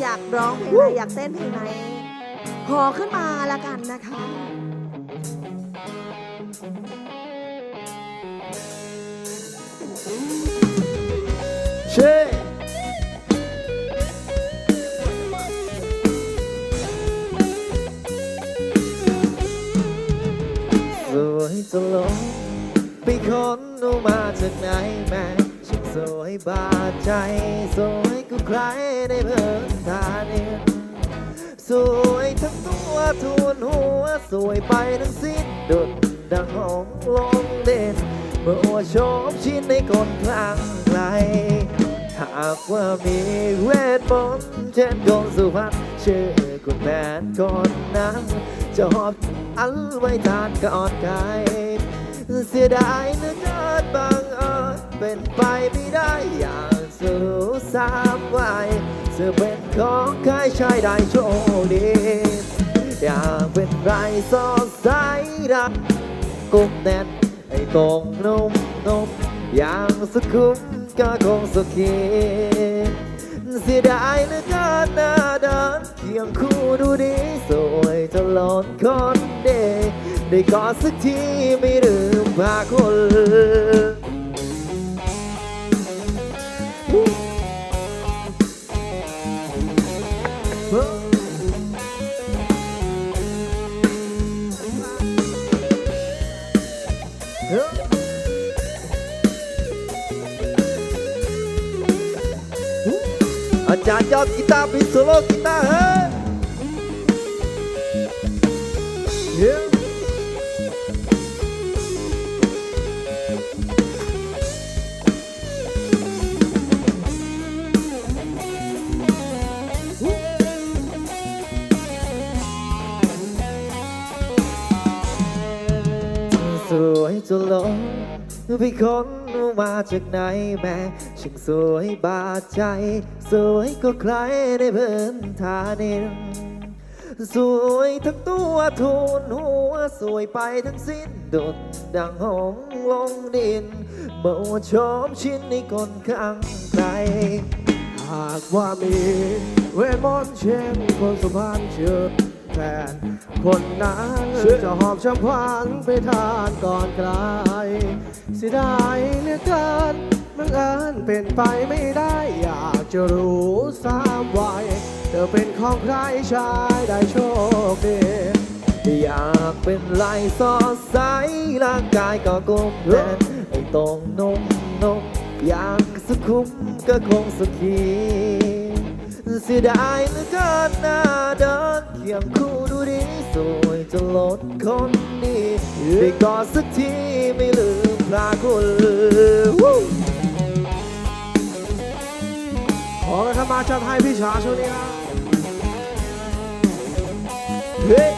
อยากร้องเพลงไหนอยากเต้นเพลงไหนขอขึ้นมาละกันนะคะเช่สวยจะหลงไปค้นเอามาจากไหนแม่ช่าง สวยบาดใจ สวยกูใครได้เพิ่มตาเนี่ยสวยทั้งตัวทูนหัว สวยไปทั้งสิ้นดุดดังหงส์ลงเด่น เมื่ออวดโฉมชินในคนคลังไคลหากว่ามีเวทมนต์เช่นดวงสุพรรณชื่อคุณแมนคนนั้นจะหอบอันไว้ทานก่อนใครเสียดายเหลือเกินบางเอิญ เป็นไปไม่ได้อย่างสูสามวัยเสือเป็นของใครชายได้โชคดี อยากเป็นไรสดใสรักกุมแน่นไอ้ตรงนุ่มนุ่มอย่างสุขุมก็คงสุขีเสียดายเหลือเกินหน้าเดินเคียงคู่ดูดีสวยจะหลอนคนเดได้กอดสักทีไม่ลืมพาคน อาจารย์ยอดกีตาร์พิโซโลกีตาร์เฮ้ย Yeah. สวยจนหลง ไปค้นมาจากไหนแม่ช่างสวยบาดใจ สวยก็ใครในเพิ่นทานินสวยทั้งตัวทูนหัวสวยไปทั้งสิ้นดุดดังหงลงดินเมื่อชมชิ้นในคนข้างใครหากว่ามีเวทมนต์เช่นคนสุพรรณเชื่อ น คนนั้นจะหอบช้ำควันไปทานก่อนใครเสียดายเหลือเกินบังเอิญเป็นไปไม่ได้ อยากจะรู้สามวัยเธอเป็นของใครชายได้โชคดีอยากเป็นลายสอใสร่างกายก็กลมแน่นไอ้ตรงนุ่มนมอยางสุขุมก็คงสุขี เสียดายเหลือเกินหน้าเดินเคียงคู่ดูดีสวยจะลดคนดีได้กอดสักทีไม่ลืมพระคุณวู้ขอกันเข้ามาจัดให้พี่ชาช่วงนี้นะเฮ้ย